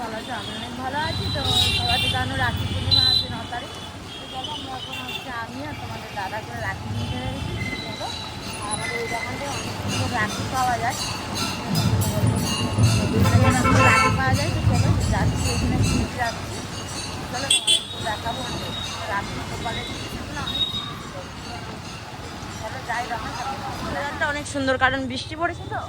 ভালো আছে, আমি অনেক ভালো আছি। তো সবাই জানো, রাখি পূর্ণিমা আছে ন তারিখ। তো চলো এখন হচ্ছে আমি আর তোমাদের দাদা করে রাখি নিতে এসেছি। চলো, আমাদের এই দোকানটায় অনেক সুন্দর রাখি পাওয়া যায়। রাখি পাওয়া যায় দেখাবো রাখি না। চলো, যাই দেখা অনেক সুন্দর, কারণ বৃষ্টি পড়েছে তো।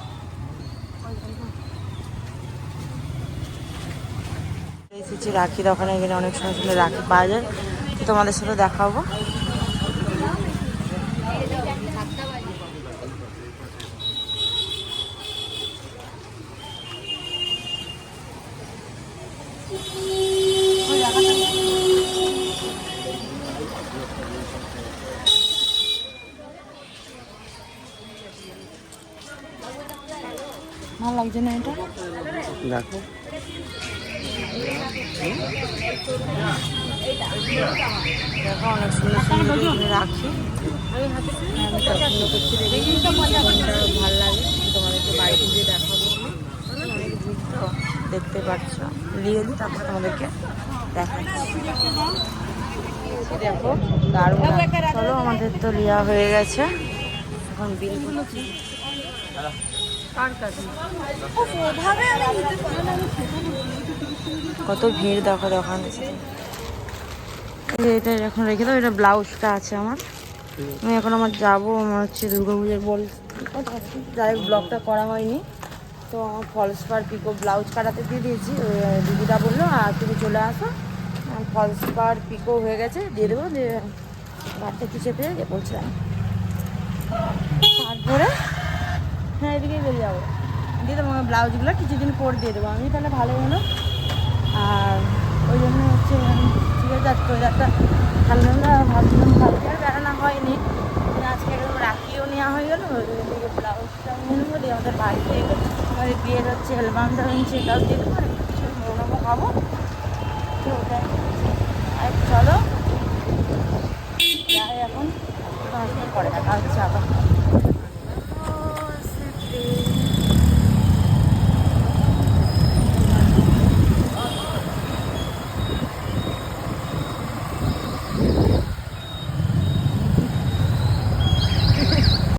এসেছি রাখি দোকানে এখানে অনেক সুন্দর সুন্দর রাখি পাওয়া যায়। তো তোমাদের সাথে দেখাবো। ভালো লাগছে না এটা? দেখো দেখো অনেক সুন্দর পছন্দ করছি দেখে ভালো লাগে তোমাদেরকে বাড়িতে গিয়ে দেখাবো অনেক ভিড় তো দেখতে পাচ্ছ। নিয়ে দিই তারপর তোমাদেরকে দেখাচ্ছি। দেখো দারুণ চলো আমাদের তো লিয়া হয়ে গেছে। এখন বিল করছি। কার কাছে? কত ভিড়, দেখো দোকানে এটা এখন রেখে দাও, এটা ব্লাউজটা আছে আমার। আমি এখন আমার যাব, আমার হচ্ছে দুর্গাপুজোর বল যাই ব্লগটা করা হয়নি। তো আমার ফলস পার পিকো ব্লাউজ কাটাতে দিয়ে দিয়েছি। দিদিটা বলল আর তুমি চলে আসো। ফলস পার পিকো হয়ে গেছে, দিয়ে দেবো, দিয়ে ঘরটা একটু চেপে যে বলছিলাম তারপরে হ্যাঁ এদিকেই বেরিয়ে যাব। দিয়ে দেবো আমার ব্লাউজগুলো কিছুদিন পর দিয়ে দেবো। আমি তাহলে ভালো হলো। আর ওই জন্য হচ্ছে ঠিক আছে আজকে ওই একটা ঠান্ডা ভাবছিলাম কালকে আর বেড়ানো হয়নি। আজকে একদম রাখিও নেওয়া হয়ে গেলো ওইদিকে ব্লাউজটাও নিয়ে নেব দিয়ে আমাদের বাড়িতে বিয়ের হচ্ছে অ্যালবামটা হচ্ছে এটাও দিয়ে কিছু মোমো খাব। তো ওটাই। আর চলো এখন পরে দেখা হচ্ছে।